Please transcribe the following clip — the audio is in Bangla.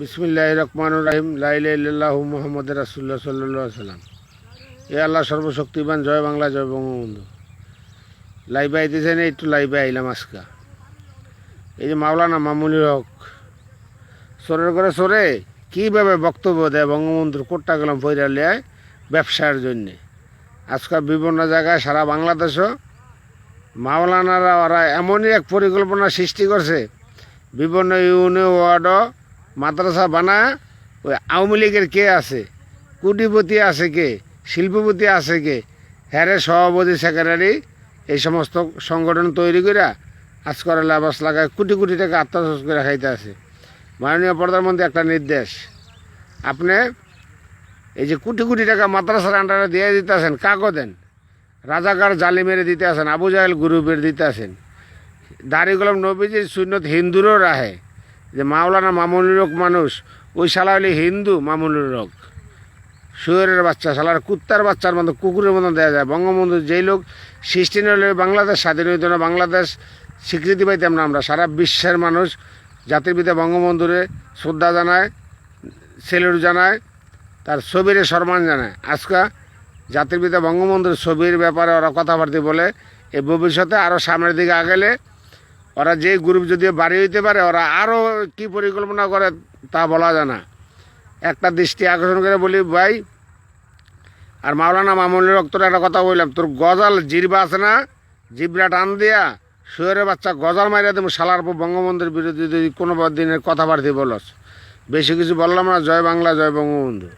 বিসমিল্লাহ রহমান রাহিম লাইলাহ মোহাম্মদ রাসুল্লাহ সাল্লাহ সাল্লাম এ আল্লাহ সর্বশক্তিমান, জয় বাংলা, জয় বঙ্গবন্ধু। লাইভে আইতেছেন একটু লাইভে আইলাম আজকা। এই যে মাওলানা মামুনুল হক, সরের করে সরে কীভাবে বক্তব্য দেয় বঙ্গবন্ধুর কোট্টা গেলাম পয়রা লিয়ায় ব্যবসার জন্যে? আজকাল বিভিন্ন জায়গায় সারা বাংলাদেশও মাওলানারা ওরা এমনই এক পরিকল্পনা সৃষ্টি করছে। বিভিন্ন ইউনিয়ন, ওয়ার্ডও মাদ্রাসা বানা ওই আওয়ামী লীগের কে আছে? কুটিপতি আছে কে? শিল্পপতি আছে কে? হ্যারে সভাপতি, সেক্রেটারি, এই সমস্ত সংগঠন তৈরি করে আজকাল লাবাস লাগায়, কোটি কোটি টাকা আত্মসাৎ করে খাইতে আছে। মাননীয় প্রধানমন্ত্রী, একটা নির্দেশ। আপনি এই যে কোটি কোটি টাকা মাদ্রাসার আন্ডারে দিয়ে দিতে আছেন কাকো দেন। রাজাকার জালি মেরে দিতে আসেন আবু জাহেল গ্রুপের দিতে আসেন দাড়ি গোলাম নবীজির সুন্নত হিন্দুরও রাহে। যে মাওলানা মামুনুর হক মানুষ, ওই শালা হলে হিন্দু মামুনুর হক শুয়ারের বাচ্চা, শালার কুত্তার বাচ্চার মতো, কুকুরের মতো দেওয়া যায়। বঙ্গবন্ধু যেই লোক, সৃষ্টি হলে বাংলাদেশ, স্বাধীন হইত না, বাংলাদেশ স্বীকৃতি পাইতাম না আমরা। সারা বিশ্বের মানুষ জাতির পিতা বঙ্গবন্ধুরে শ্রদ্ধা জানায়, সেলুট জানায়, তার ছবিরে সম্মান জানায়। আজকা জাতির পিতা বঙ্গবন্ধুর ছবির ব্যাপারে ওরা কথাবার্তা বলে, এ ভবিষ্যতে আরও সামনের দিকে আগেলে ওরা যে গ্রুপ যদি বাড়ি হইতে পারে, ওরা আরও কি পরিকল্পনা করে তা বলা যায় না। একটা দৃষ্টি আকর্ষণ করে বলি, ভাই, আর মাওলানা মামুনুল হক তোর একটা কথা বললাম, তোর গজাল জিরবা আছে না? জিবরা টান দিয়া শুয়ারের বাচ্চা গজাল মারিয়া শালার পর বঙ্গবন্ধুর বিরুদ্ধে যদি কোনো দিনের কথাবার্তা বলস। বেশি কিছু বললাম না, জয় বাংলা, জয় বঙ্গবন্ধু।